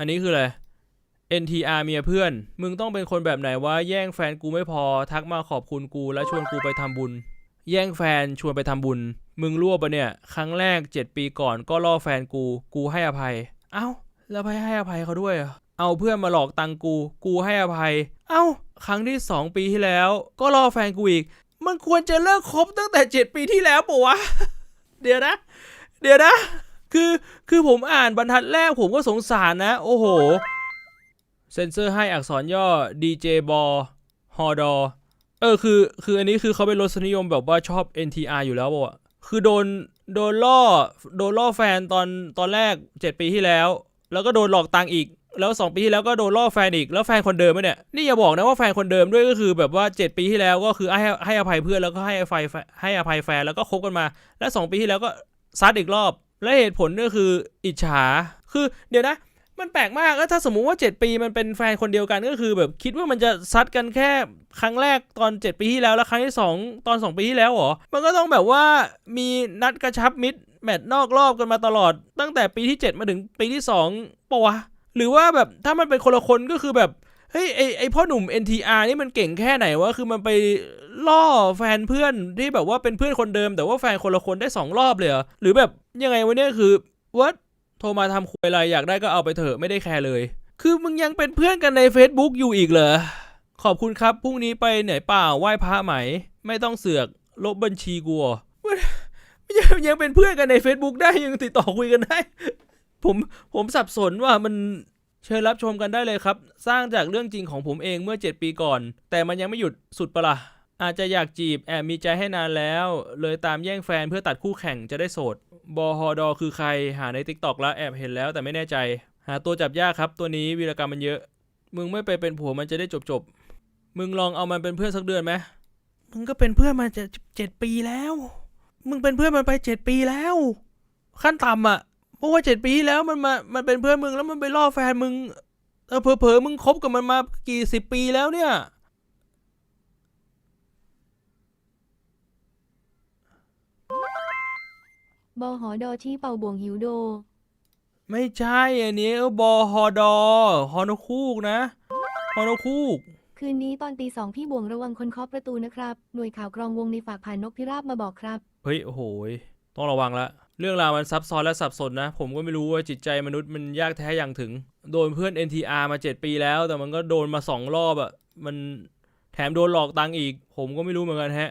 อันนี้คืออะไร NTR เมียเพื่อน มึงต้องเป็นคนแบบไหนวะ แย่งแฟนกูไม่พอ ทักมาขอบคุณกูแล้วชวนกูไปทำบุญ แย่งแฟนชวนไปทำบุญ มึงรั่วปะเนี่ย ครั้งแรก 7 ปีก่อนก็ล่อแฟนกู กูให้อภัย เอ้า แล้วไปให้อภัยเขาด้วยเอเอาเพื่อนมาหลอกตังกู กูให้อภัย เอ้า ครั้งที่ 2 ปีที่แล้ว ก็ล่อแฟนกูอีก มันควรจะเลิกคบตั้งแต่ 7 ปีที่แล้วปะวะ เดี๋ยวนะ เดี๋ยวนะ คือคือผมอ่านบรรทัดแรกผมก็สงสารนะ โอ้โห เซนเซอร์ให้อักษรย่อ DJ บอฮอดอเออคือคืออันนี้คือเขาเป็นรสนิยมแบบว่าชอบ NTR อยู่แล้วป่ะคือโดนโดนล่อโดนล่อแฟนตอนตอนแรก 7 ปีที่แล้ว แล้วก็โดนหลอกตังอีก แล้ว 2 ปีที่แล้วก็โดนล่อแฟนอีกแล้วแฟนคนเดิมไหมเนี่ยนี่อย่าบอกนะว่าแฟนคนเดิมด้วยก็คือแบบว่า 7 ปีที่แล้วก็คือให้ให้อภัยเพื่อนแล้วก็ให้อภัยให้อภัยแฟนแล้วก็คบกันมา และ 2 ปีที่แล้วก็ซัดอีกรอบ และเหตุผลก็คืออิจฉา คือเดี๋ยวนะ มันแปลกมากก็ถ้าสมมุติว่า 7 ปีมันเป็นแฟนคนเดียวกันก็คือ แบบคิดว่ามันจะซัดกันแค่ครั้งแรกตอน 7 ปีที่แล้ว แล้วครั้งที่ 2 ตอน 2 ปีที่แล้วเหรอ มันก็ต้องแบบว่ามีนัดกระชับมิตรแมตช์นอกรอบกันมาตลอด ตั้งแต่ปีที่ 7 มาถึงปีที่2ปะวะ หรือว่าแบบถ้ามันเป็นคนละคนก็คือแบบ เฮ้ยไอไอพ่อหนุ่ม NTR นี่มันเก่งแค่ไหนวะ คือมันไปล่อแฟนเพื่อนที่แบบว่าเป็นเพื่อนคนเดิม แต่ว่าแฟนคนละคนได้สองรอบเลยเหรอหรือแบบยังไงวะเนี่ยคือวัดโทรมาทำคุยอะไรอยากได้ก็เอาไปเถอะไม่ได้แคร์เลย คือมึงยังเป็นเพื่อนกันใน Facebook อยู่อีกเหรอ ขอบคุณครับพรุ่งนี้ไปไหนเปล่าไหว้พระไหม ไม่ต้องเสือกลบบัญชีกูยังยังเป็นเพื่อนกันใน Facebook ได้ยังติดต่อคุยกันได้ ผมผมสับสนว่ามัน เชิญรับชมกันได้เลยครับ สร้างจากเรื่องจริงของผมเองเมื่อ 7 ปีก่อน แต่มันยังไม่หยุดสุดปะละ่ะอาจจะอยากจีบแอบมีใจให้นานแล้ว เลยตามแย่งแฟนเพื่อตัดคู่แข่งจะได้โสดบอฮอดอคือใครหาใน t ิ k t o k แล้วแอบเห็นแล้วแต่ไม่แน่ใจ หาตัวจับยากครับ ตัวนี้วีรกรรมมันเยอะ มึงไม่ไปเป็นผัวมันจะได้จบจบมึงลองเอามันเป็นเพื่อนสักเดือนไหมมึงก็เป็นเพื่อนมาจะเจ็ดปีแล้ว มึงเป็นเพื่อนมันไปเจ็ดปีแล้ว ขั้นต่ำอะ เพราะว่าเจ็ดปีที่แล้วมันมามันเป็นเพื่อนมึงแล้วมันไปล่อแฟนมึงเออเผลอๆมึงคบกับมันมากี่สิบปีแล้วเนี่ย บอหอดอที่เป่าบ่วงหิวโด ไม่ใช่อันนี้บอฮอดอฮอนคูกนะฮอนคูก คืนนี้ตอนตีสองพี่บ่วงระวังคนเคาะประตูนะครับ หน่วยข่าวกรองวงในฝากผ่านนกพิราบมาบอกครับ เฮ้ย โอ้โหยต้องระวังละ เรื่องราวมันซับซ้อนและสับสนนะ ผมก็ไม่รู้ว่าจิตใจมนุษย์มันยากแท้อย่างถึง โดนเพื่อน NTR มา 7 ปีแล้ว แต่มันก็โดนมา 2 รอบอะมันแถมโดนหลอกตังค์อีก ผมก็ไม่รู้เหมือนกันแฮะ